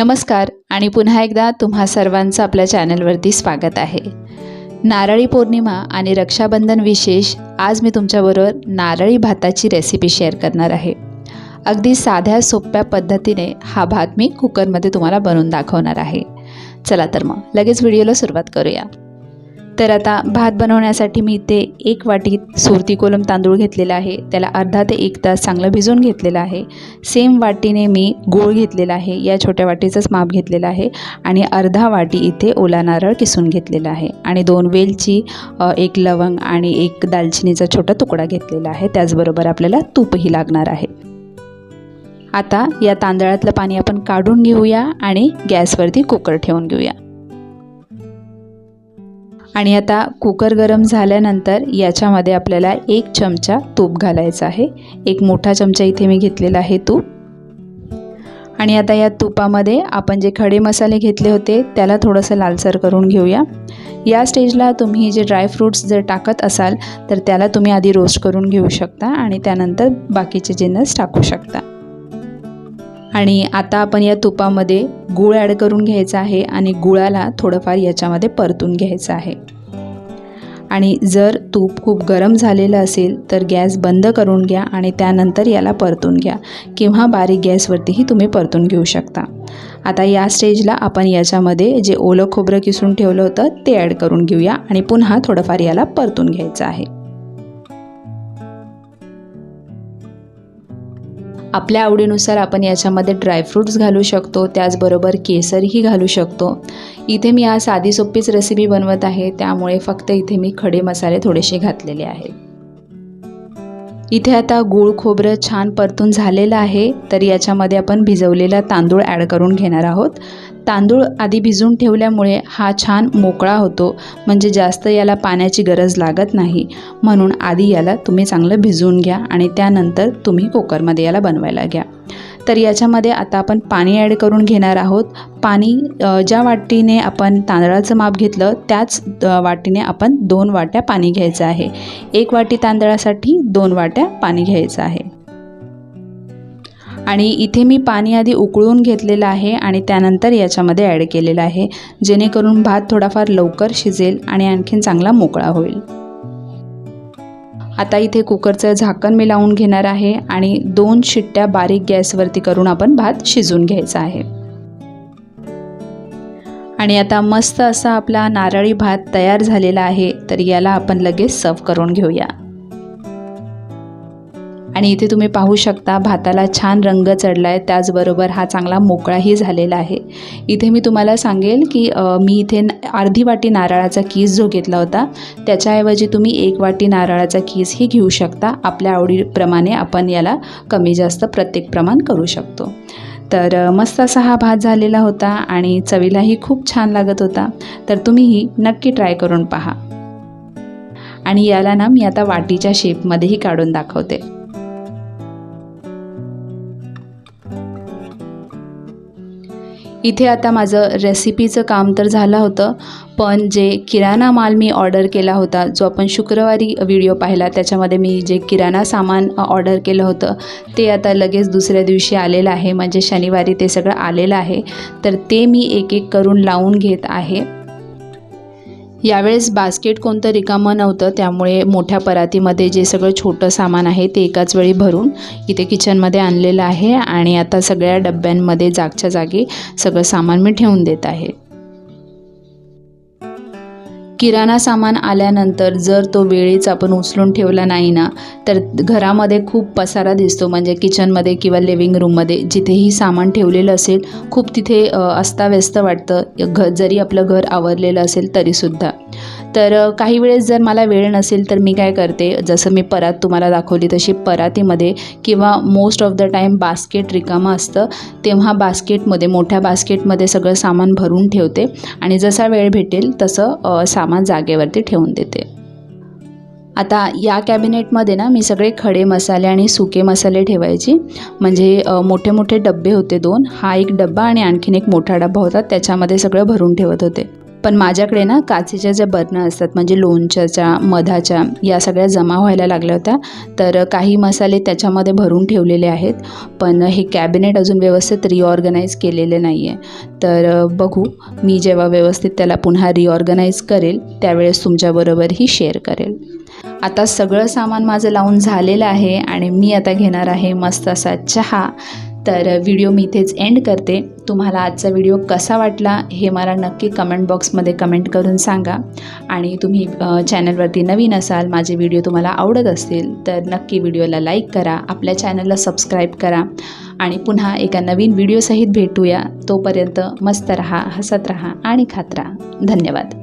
नमस्कार आणि पुन्हा एकदा तुम्हा सर्वांचं आपल्या चॅनलवरती स्वागत आहे. नारळी पौर्णिमा आणि रक्षाबंधन विशेष आज मी तुमच्याबरोबर नारळी भाताची रेसिपी शेअर करणार आहे. अगदी साध्या सोप्या पद्धतीने हा भात मी कुकरमध्ये तुम्हाला बनवून दाखवणार आहे. चला तर मग लगेच व्हिडिओला सुरुवात करूया. तर आता भात बनवण्यासाठी मी इथे एक वाटीत सुरती कोलम तांदूळ घेतलेला आहे. त्याला अर्धा ते एक तास चांगलं भिजवून घेतलेलं आहे. सेम वाटीने मी गूळ घेतलेला आहे. या छोट्या वाटीचंच माप घेतलेलं आहे आणि अर्धा वाटी इथे ओला नारळ किसून घेतलेला आहे. आणि दोन वेलची एक लवंग आणि एक दालचिनीचा छोटा तुकडा घेतलेला आहे. त्याचबरोबर आपल्याला तूपही लागणार आहे. आता या तांदळातलं पाणी आपण काढून घेऊया आणि गॅसवरती कुकर ठेवून घेऊया. आणि आता कुकर गरम झाल्यानंतर याच्यामध्ये आपल्याला एक चमचा तूप घालायचा आहे. एक मोठा चमचा इथे मी घेतलेला आहे तूप. आणि आता या तुपामध्ये आपण जे खडे मसाले घेतले होते त्याला थोडंसं लालसर करून घेऊया. या स्टेजला तुम्ही जे ड्रायफ्रूट्स जर टाकत असाल तर त्याला तुम्ही आधी रोस्ट करून घेऊ शकता आणि त्यानंतर बाकीचे जिन्नस टाकू शकता. आणि आता आपण या तुपामध्ये गूळ ॲड करून घ्यायचा आहे आणि गुळाला थोडंफार याच्यामध्ये परतून घ्यायचं आहे. आणि जर तूप खूप गरम झालेलं असेल तर गॅस बंद करून घ्या आणि त्यानंतर याला परतून घ्या किंवा बारीक गॅसवरतीही तुम्ही परतून घेऊ शकता. आता या स्टेजला आपण याच्यामध्ये जे ओलं खोबरं किसून ठेवलं होतं ते ॲड करून घेऊया आणि पुन्हा थोडंफार याला परतून घ्यायचं आहे. आपल्या आवडीनुसार आपण याच्यामध्ये ड्रायफ्रूट्स घालू शकतो त्याचबरोबर केसरही घालू शकतो. इथे मी आज साधी सोपीच रेसिपी बनवत आहे त्यामुळे फक्त इथे मी खडे मसाले थोडेसे घातलेले आहेत. इथे आता गूळ खोबरं छान परतून झालेलं आहे तर याच्यामध्ये आपण भिजवलेला तांदूळ ॲड करून घेणार आहोत. तांदूळ आधी भिजवून ठेवल्यामुळे हा छान मोकळा होतो म्हणजे जास्त याला पाण्याची गरज लागत नाही. म्हणून आधी याला तुम्ही चांगलं भिजवून घ्या आणि त्यानंतर तुम्ही कुकरमध्ये याला बनवायला घ्या. तर याच्यामध्ये आता आपण पाणी ॲड करून घेणार आहोत. पाणी ज्या वाटीने आपण तांदळाचं माप घेतलं त्याच वाटीने आपण दोन वाट्या पाणी घ्यायचं आहे. एक वाटी तांदळासाठी दोन वाट्या पाणी घ्यायचं आहे. आणि इथे मी पाणी आधी उकळून घेतलेलं आहे आणि त्यानंतर याच्यामध्ये ॲड केलेलं आहे. जेणेकरून भात थोडाफार लवकर शिजेल आणि आणखीन चांगला मोकळा होईल. आता इथे कुकरचं झाकण मी लावून घेणार आहे आणि दोन शिट्ट्या बारीक गॅसवरती करून आपण भात शिजून घ्यायचा आहे. आणि आता मस्त असा आपला नारळी भात तयार झालेला आहे तर याला आपण लगेच सर्व करून घेऊया. आणि इथे तुम्ही पाहू शकता भाताला छान रंग चढला आहे त्याचबरोबर हा चांगला मोकळाही झालेला आहे. इथे मी तुम्हाला सांगेल की मी इथे न- अर्धी वाटी नारळाचा कीस जो घेतला होता त्याच्याऐवजी तुम्ही एक वाटी नारळाचा कीसही घेऊ शकता. आपल्या आवडीप्रमाणे आपण याला कमी जास्त प्रत्येक प्रमाण करू शकतो. तर मस्त असा हा भात झालेला होता आणि चवीलाही खूप छान लागत होता. तर तुम्हीही नक्की ट्राय करून पहा. आणि याला ना मी आता वाटीच्या शेपमध्येही काढून दाखवते. इथे आता माझं रेसिपीचं काम तर झालं होतं पण जे किराणा माल मी ऑर्डर केला होता जो आपण शुक्रवारी व्हिडिओ पाहिला त्याच्यामध्ये मी जे किराणा सामान ऑर्डर केलं होतं ते आता लगेच दुसऱ्या दिवशी आलेलं आहे. म्हणजे शनिवारी ते सगळं आलेलं आहे. तर ते मी एक एक करून लावून घेत आहे. यावेळेस बास्केट कोणतं रिकामं नव्हतं त्यामुळे मोठ्या परातीमध्ये जे सगळं छोटं सामान आहे ते एकाच वेळी भरून इथे किचनमध्ये आणलेलं आहे आणि आता सगळ्या डब्यांमध्ये जागच्या जागी सगळं सामान मी ठेवून देत आहे. किराणा सामान आल्यानंतर जर तो वेळीच आपण उचलून ठेवला नाही ना तर घरामध्ये खूप पसारा दिसतो. म्हणजे किचनमध्ये किंवा लिव्हिंग रूममध्ये जिथेही सामान ठेवलेलं असेल खूप तिथे अस्ताव्यस्त वाटतं. घ जरी आपलं घर आवरलेलं असेल तरीसुद्धा. तर काही वेळेस जर मला वेळ नसेल तर मी काय करते? जसं मी परात तुम्हाला दाखवली तशी परातीमध्ये किंवा most of the time basket रिकामं असतं तेव्हा बास्केटमध्ये मोठ्या बास्केटमध्ये सगळं सामान भरून ठेवते आणि जसा वेळ भेटेल तसं सामान जागेवरती ठेवून देते. आता या कॅबिनेटमध्ये ना मी सगळे खडे मसाले आणि सुके मसाले ठेवायची. म्हणजे मोठे मोठे डबे होते दोन. हा एक डब्बा आणि आणखीन एक मोठा डब्बा होता. त्याच्यामध्ये सगळं भरून ठेवत होते. पण माझ्याकडे ना काचेच्या ज्या बर्नर असतात म्हणजे लोणच्याच्या मधाच्या या सगळ्या जमा व्हायला लागल्या होत्या. तर काही मसाले त्याच्यामध्ये भरून ठेवलेले आहेत पण हे कॅबिनेट अजून व्यवस्थित रिऑर्गनाईज केलेले नाही आहे तर बघू मी जेव्हा व्यवस्थित त्याला पुन्हा रिऑर्गनाईज करेल त्यावेळेस तुमच्याबरोबरही शेअर करेल. आता सगळं सामान माझं लावून झालेलं आहे आणि मी आता घेणार आहे मस्त असा चहा. तर व्हिडिओ मी इथेच एंड करते. तुम्हाला आजचा व्हिडिओ कसा वाटला हे मला नक्की कमेंट बॉक्समध्ये कमेंट करून सांगा. आणि तुम्ही चॅनलवरती नवीन असाल माझे व्हिडिओ तुम्हाला आवडत असतील तर नक्की व्हिडिओला लाईक करा आपल्या चॅनलला सबस्क्राईब करा. आणि पुन्हा एका नवीन व्हिडिओसहित भेटूया. तोपर्यंत मस्त रहा हसत रहा आणि खात राहा. धन्यवाद.